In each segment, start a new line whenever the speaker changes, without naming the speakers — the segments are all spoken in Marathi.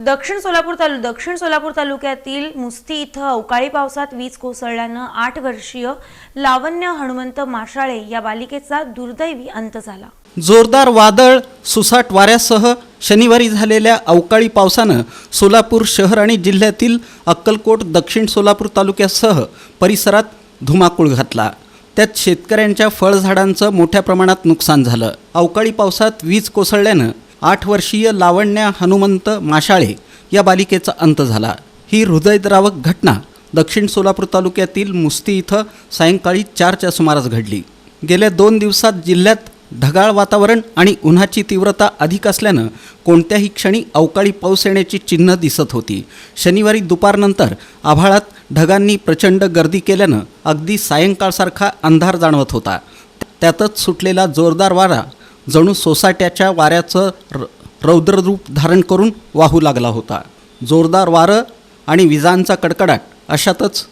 दक्षिण सोलापूर तालु दक्षिण सोलापूर तालुक्यातील मुस्ती इथं अवकाळी पावसात वीज कोसळल्यानं आठ वर्षीय लावण्य हनुमंत माशाळे या बालिकेचा दुर्दैवी अंत झाला.
जोरदार वादळ सुसाट वाऱ्यासह शनिवारी झालेल्या अवकाळी पावसानं सोलापूर शहर आणि जिल्ह्यातील अक्कलकोट दक्षिण सोलापूर तालुक्यासह परिसरात धुमाकूळ घातला. त्यात शेतकऱ्यांच्या फळझाडांचं मोठ्या प्रमाणात नुकसान झालं. अवकाळी पावसात वीज कोसळल्यानं आठ वर्षीय लावण्या हनुमंत माशाळे या बालिकेचा अंत झाला. ही हृदयद्रावक घटना दक्षिण सोलापूर तालुक्यातील मुस्ती इथं सायंकाळी चारच्या सुमारास घडली. गेल्या दोन दिवसात जिल्ह्यात ढगाळ वातावरण आणि उन्हाची तीव्रता अधिक असल्यानं कोणत्याही क्षणी अवकाळी पाऊस येण्याची चिन्ह दिसत होती. शनिवारी दुपारनंतर आभाळात ढगांनी प्रचंड गर्दी केल्यानं अगदी सायंकाळसारखा अंधार जाणवत होता. त्यातच सुटलेला जोरदार वारा जणू सोसाट्याच्या वाऱ्याचं र रौद्ररूप धारण करून वाहू लागला होता. जोरदार वारं आणि विजांचा कडकडाट अशातच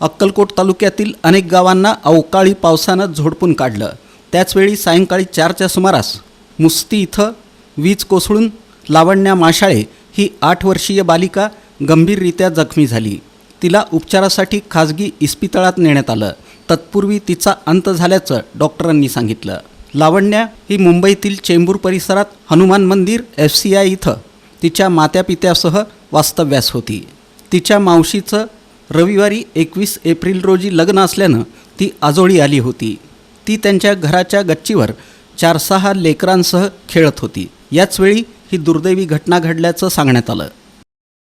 अक्कलकोट तालुक्यातील अनेक गावांना अवकाळी पावसानं झोडपून काढलं. त्याचवेळी सायंकाळी चारच्या सुमारास मुस्ती इथं वीज कोसळून लावण्या माशाळे ही आठ वर्षीय बालिका गंभीररित्या जखमी झाली. तिला उपचारासाठी खाजगी इस्पितळात नेण्यात आलं. तत्पूर्वी तिचा अंत झाल्याचं डॉक्टरांनी सांगितलं. लावण्या ही मुंबईतील चेंबूर परिसरात हनुमान मंदिर एफ सी आय इथं तिच्या मात्यापित्यासह वास्तव्यास होती. तिच्या मावशीचं रविवारी एकवीस एप्रिल रोजी लग्न असल्यानं ती आजोळी आली होती. ती त्यांच्या घराच्या गच्चीवर चार सहा लेकरांसह खेळत होती. याचवेळी ही दुर्दैवी घटना घडल्याचं सांगण्यात आलं.